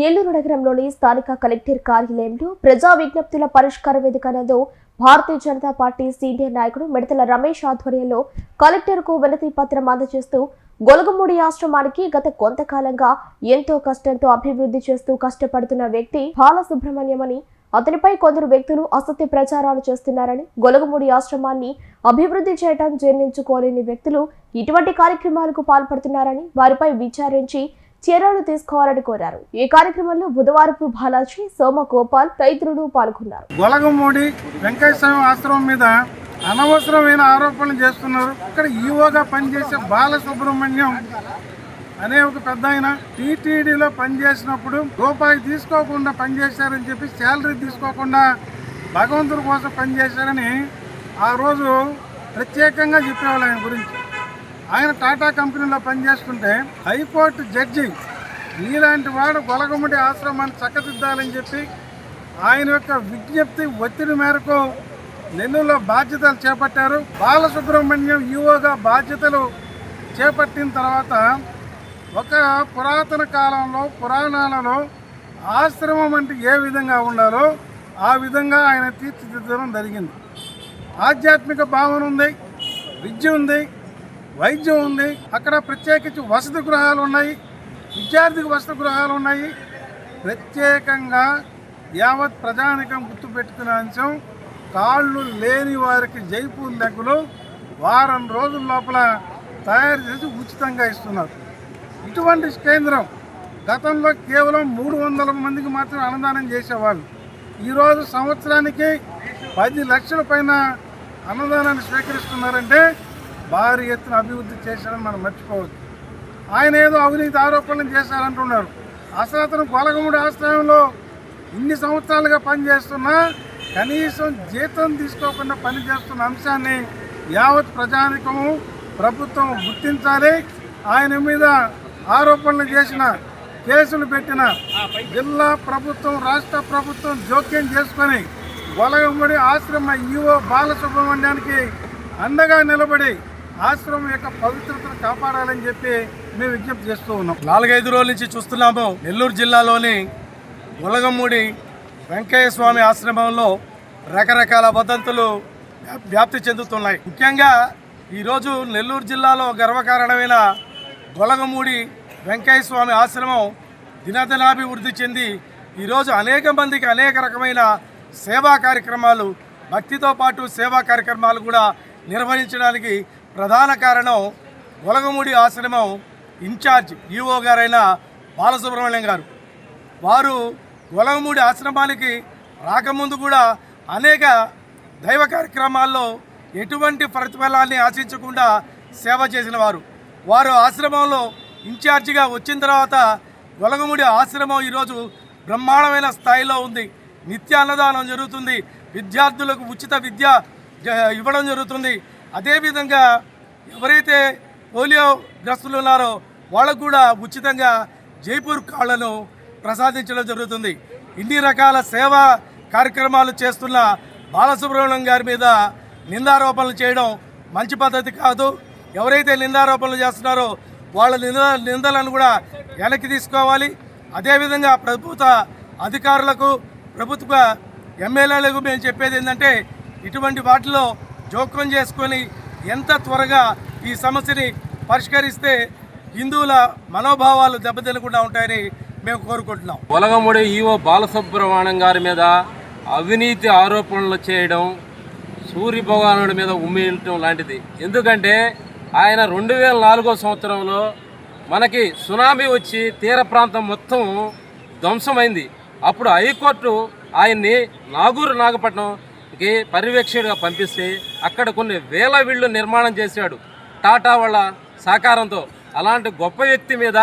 నెల్లూరు నగరంలోని స్థానిక కలెక్టర్ కార్యాలయంలో ప్రజా విజ్ఞప్తుల పరిష్కార వేదిక నందు భారతీయ జనతా పార్టీ సీనియర్ నాయకుడు మిడతల రమేష్ ఆధ్వర్యంలో కలెక్టర్కు వినతి పత్రం అందజేస్తూ గొలగమూడి ఆశ్రమానికి గత కొంతకాలంగా ఎంతో కష్టంతో అభివృద్ధి చేస్తూ కష్టపడుతున్న వ్యక్తి బాలసుబ్రహ్మణ్యమని అతనిపై కొందరు వ్యక్తులు అసత్య ప్రచారాలు చేస్తున్నారని గొలగమూడి ఆశ్రమాన్ని అభివృద్ధి చేయడం జీర్ణించుకోలేని వ్యక్తులు ఇటువంటి కార్యక్రమాలకు పాల్పడుతున్నారని వారిపై విచారించి చర్యలు తీసుకోవాలని కోరారు. ఈ కార్యక్రమంలో బుధవారపు బాలాజీ సోమ గోపాల్ తదితరులు పాల్గొన్నారు. గొలగమూడి వెంకటేశ్వర ఆశ్రమం మీద అనవసరమైన ఆరోపణలు చేస్తున్నారు. ఇక్కడ ఈవోగా పనిచేసే బాలసుబ్రహ్మణ్యం అనే ఒక పెద్ద ఆయన టీటీడీలో పనిచేసినప్పుడు రూపాయి తీసుకోకుండా పనిచేశారని చెప్పి శాలరీ తీసుకోకుండా భగవంతుడి కోసం పనిచేశారని ఆ రోజు ప్రత్యేకంగా చెప్పేవాళ్ళు ఆయన గురించి. ఆయన టాటా కంపెనీలో పనిచేస్తుంటే హైకోర్టు జడ్జి నీలాంటి వాడు గొలగముడి ఆశ్రమాన్ని చక్కదిద్దాలని చెప్పి ఆయన యొక్క విజ్ఞప్తి ఒత్తిడి మేరకు నెల్లూరులో బాధ్యతలు చేపట్టారు. బాలసుబ్రహ్మణ్యం ఈవోగా బాధ్యతలు చేపట్టిన తర్వాత ఒక పురాతన కాలంలో పురాణాలలో ఆశ్రమం అంటే ఏ విధంగా ఉండాలో ఆ విధంగా ఆయన తీర్చిదిద్దడం జరిగింది. ఆధ్యాత్మిక భావన ఉంది విద్య ఉంది వైద్యం ఉంది. అక్కడ ప్రత్యేకించి వసతి గృహాలు ఉన్నాయి. విద్యార్థికి వసతి గృహాలు ఉన్నాయి. ప్రత్యేకంగా యావత్ ప్రజానికం గుర్తుపెట్టుకున్న అంశం కాళ్ళు లేని వారికి జైపూర్ లెగ్గులు వారం రోజుల లోపల తయారు చేసి ఉచితంగా ఇస్తున్నారు. ఇటువంటి కేంద్రం గతంలో కేవలం మూడు వందల మందికి మాత్రమే అన్నదానం చేసేవాళ్ళు. ఈరోజు సంవత్సరానికి పది లక్షల పైన అన్నదానాన్ని స్వీకరిస్తున్నారంటే భారీ ఎత్తున అభివృద్ధి చేశారని మనం మర్చిపోవద్దు. ఆయన ఏదో అవినీతి ఆరోపణలు చేశారంటున్నారు. అసలు అతను గొలగముడి ఆశ్రయంలో ఇన్ని సంవత్సరాలుగా పనిచేస్తున్నా కనీసం జీతం తీసుకోకుండా పనిచేస్తున్న అంశాన్ని యావత్ ప్రజానికము ప్రభుత్వం గుర్తించాలి. ఆయన మీద ఆరోపణలు చేసిన కేసులు పెట్టిన జిల్లా ప్రభుత్వం రాష్ట్ర ప్రభుత్వం జోక్యం చేసుకొని గొలగముడి ఆశ్రమ ఈవో బాలసుబ్రహ్మణ్యానికి అండగా నిలబడి ఆశ్రమం యొక్క పవిత్రతను కాపాడాలని చెప్పి మేము విజ్ఞప్తి చేస్తూ ఉన్నాం. నాలుగైదు రోజుల నుంచి చూస్తున్నాము. నెల్లూరు జిల్లాలోని ఉలగమూడి వెంకయ్య స్వామి ఆశ్రమంలో రకరకాల వదంతులు వ్యాప్తి చెందుతున్నాయి. ముఖ్యంగా ఈరోజు నెల్లూరు జిల్లాలో గర్వకారణమైన గొలగమూడి వెంకయ్య స్వామి ఆశ్రమం దినదినాభివృద్ధి చెంది ఈరోజు అనేక మందికి అనేక రకమైన సేవా కార్యక్రమాలు భక్తితో పాటు సేవా కార్యక్రమాలు కూడా నిర్వహించడానికి ప్రధాన కారణం గొలగమూడి ఆశ్రమం ఇన్ఛార్జ్ ఈఓ గారైన బాలసుబ్రహ్మణ్యం గారు. వారు గొలగమూడి ఆశ్రమానికి రాకముందు కూడా అనేక దైవ కార్యక్రమాల్లో ఎటువంటి ప్రతిఫలాన్ని ఆశించకుండా సేవ చేసిన వారు వారు ఆశ్రమంలో ఇన్ఛార్జిగా వచ్చిన తర్వాత గొలగముడి ఆశ్రమం ఈరోజు బ్రహ్మాండమైన స్థాయిలో ఉంది. నిత్య అన్నదానం జరుగుతుంది. విద్యార్థులకు ఉచిత విద్య ఇవ్వడం జరుగుతుంది. అదేవిధంగా ఎవరైతే పోలియో గ్రస్తులు ఉన్నారో వాళ్ళకు కూడా ఉచితంగా జైపూర్ కాళ్ళను ప్రసాదించడం జరుగుతుంది. ఇన్ని రకాల సేవా కార్యక్రమాలు చేస్తున్న బాలసుబ్రహ్మణ్యం గారి మీద నిందారోపణలు చేయడం మంచి పద్ధతి కాదు. ఎవరైతే నిందారోపణలు చేస్తున్నారో వాళ్ళ నింద నిందలను కూడా వెనక్కి తీసుకోవాలి. అదేవిధంగా ప్రభుత్వ అధికారులకు ప్రభుత్వ ఎమ్మెల్యేలకు మేము చెప్పేది ఏంటంటే ఇటువంటి వాటిలో జోక్యం చేసుకొని ఎంత త్వరగా ఈ సమస్యని పరిష్కరిస్తే హిందువుల మనోభావాలు దెబ్బతినకుండా ఉంటాయని మేము కోరుకుంటున్నాం. ఒలగముడి ఈవో బాలసుబ్రహ్మణ్యం గారి మీద అవినీతి ఆరోపణలు చేయడం సూర్య భగవానుడి మీద ఉమ్మేయటం లాంటిది. ఎందుకంటే ఆయన రెండు వేల నాలుగో సంవత్సరంలో మనకి సునామీ వచ్చి తీర ప్రాంతం మొత్తం ధ్వంసమైంది. అప్పుడు హైకోర్టు ఆయన్ని నాగూరు నాగపట్నం కి పర్యవేక్షకుడిగా పంపిస్తే అక్కడ కొన్ని వేల వీళ్ళు నిర్మాణం చేశాడు. టాటా వాళ్ళ సహకారంతో. అలాంటి గొప్ప వ్యక్తి మీద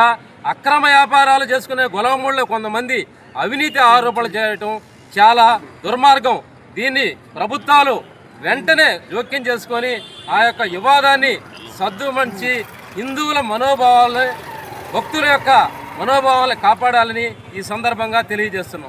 అక్రమ వ్యాపారాలు చేసుకునే గొలవమూళ్ళలో కొంతమంది అవినీతి ఆరోపణలు చేయటం చాలా దుర్మార్గం. దీన్ని ప్రభుత్వాలు వెంటనే జోక్యం చేసుకొని ఆ యొక్క వివాదాన్ని సద్దుమంచి హిందువుల మనోభావాలని భక్తుల యొక్క మనోభావాలను కాపాడాలని ఈ సందర్భంగా తెలియజేస్తున్నాం.